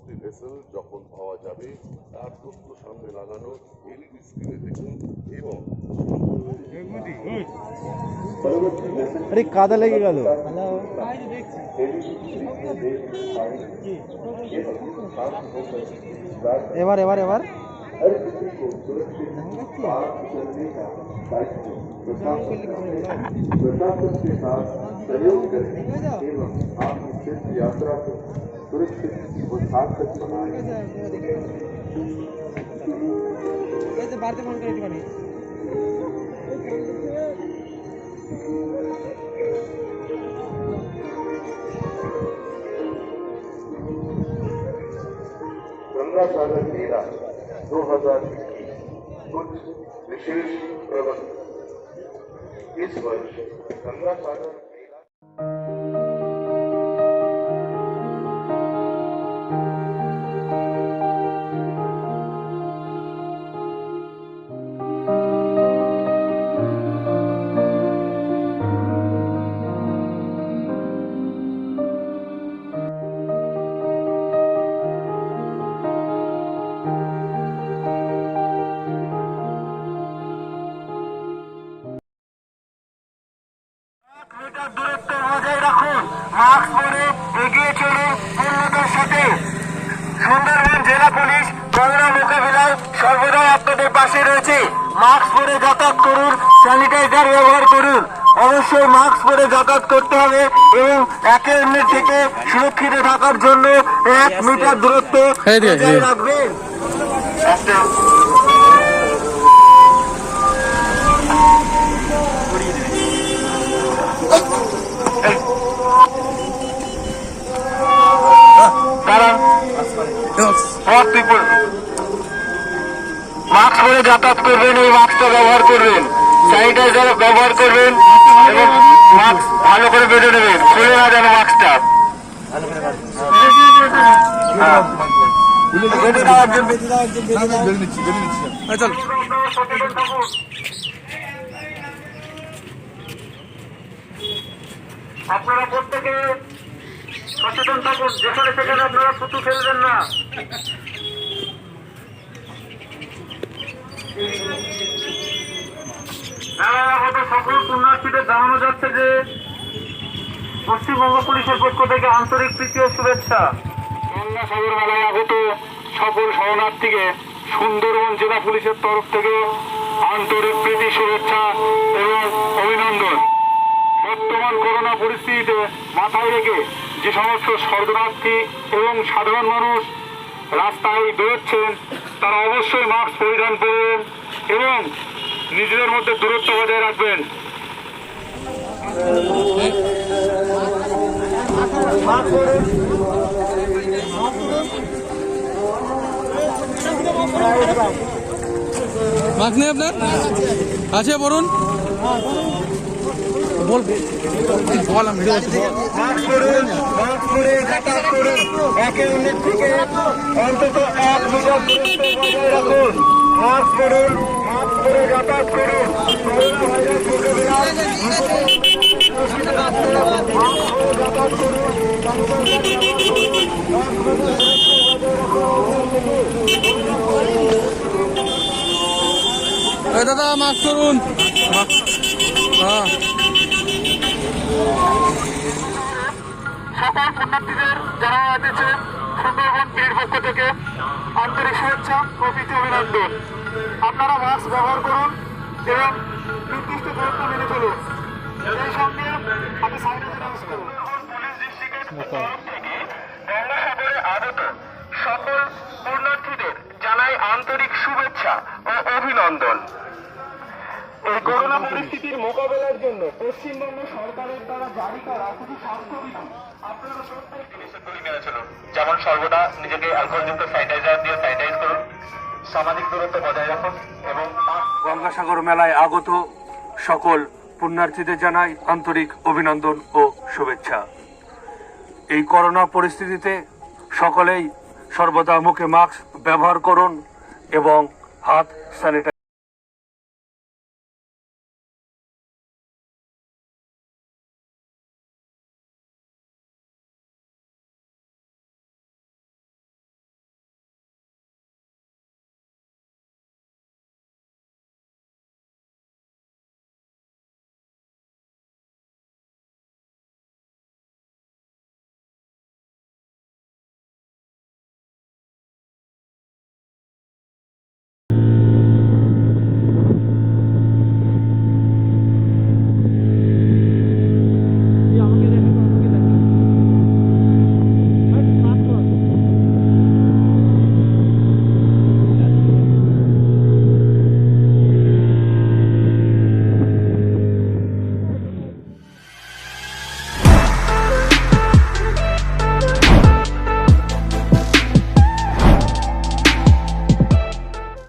পরবর্তী ভেসেল যখন পাওয়া যাবে তার তথ্য সামনে লাগানো এলইডি স্ক্রিনে দেখুন এবং আরে কাদা লেগে গেল এবার এবার এবার प्रशासन के साथ सहयोग करें एवं आपकी तीर्थ यात्रा को सुरक्षित और सार्थक बनाए गंगा सागर मेला दो हज़ार कुछ विशेष प्रबंध। इस वर्ष गंगा सागर দূরত্ব বজায় রাখুন। মাস্ক পরে এগিয়ে চলুন পূর্ণতার সাথে। সুন্দরবন জেলা পুলিশ করোনা মোকাবিলায় সর্বদাই আপনাদের পাশে রয়েছে। মাস্ক পরে যাতায়াত করুন স্যানিটাইজার ব্যবহার করুন। অবশ্যই মাস্ক পরে যাতায়াত করতে হবে এবং একে অন্যের থেকে সুরক্ষিত থাকার জন্য এক মিটার দূরত্ব বজায় রাখবেন। All people? মাস্ক পরে যাতায়াত করবেন এই মাস্কটা ব্যবহার করবেন। স্যানিটাইজার ব্যবহার করবেন এবং মাস্ক ভালো করে বেঁধে নেবেন। খুলে না যেন মাস্কটা আপনারা প্রত্যেকে সচেতন থাকুন, যেখানে সেখানে আপনারা থুতু ফেলবেন না। সকল পুণ্যার্থীদের জানানো যাচ্ছে যে, পশ্চিমবঙ্গ পুলিশের পক্ষ থেকে আন্তরিক শুভেচ্ছা। গঙ্গা সাগর মেলায় আগত সকল শরণার্থীকে সুন্দরবন জেলা পুলিশের তরফ থেকে আন্তরিক প্রীতি, শুভেচ্ছা এবং অভিনন্দন। বর্তমান করোনা পরিস্থিতিতে মাথায় রেখে যে সমস্ত শরণার্থী এবং সাধারণ মানুষ রাস্তায় বেরোচ্ছেন, তারা অবশ্যই মাস্ক পরিধান করবেন এবং নিজেদের মধ্যে দূরত্ব বজায় রাখবেন। নেই আপনার? আছে, বলুন। বল। বল আমি ভিডিও একে অন্যের থেকে অন্তত এক মিটার রাখুন মাস্ক পরুন মাস্ক পরে যাতায়াত করুন দাদা মাস্ক করুন হ্যাঁ। সকল পুণ্যার্থীদের যারা এসেছেন সুন্দরবন তীর পক্ষ থেকে আন্তরিক শুভেচ্ছা ও অভিনন্দন আপনারা মাস্ক ব্যবহার করুন এবং নির্দিষ্ট দূরত্ব মেনে চলুন এই সঙ্গে আমি করব পুলিশ ডিস্ট্রিক্টের থেকে গঙ্গাসাগরে আগত সকল পুণ্যার্থীদের জানাই আন্তরিক শুভেচ্ছা ও অভিনন্দন। এই করোনা পরিস্থিতির মোকাবেলার জন্য পশ্চিমবঙ্গ সরকারের দ্বারা জারি করা কিছু স্বাস্থ্যবিধি আপনারা প্রত্যেক নিষেধগুলি মেনে চলুন। যেমন সর্বদা নিজেকে অ্যালকোহলযুক্ত স্যানিটাইজার দিয়ে স্যানিটাইজ করুন সামাজিক দূরত্ব বজায় রাখুন এবং গঙ্গাসাগর মেলায় আগত সকল পুণ্যার্থীদের জানাই আন্তরিক অভিনন্দন ও শুভেচ্ছা। এই করোনা পরিস্থিতিতে সকলেই সর্বদা মুখে মাস্ক ব্যবহার করুন এবং হাত স্যানিটাইজ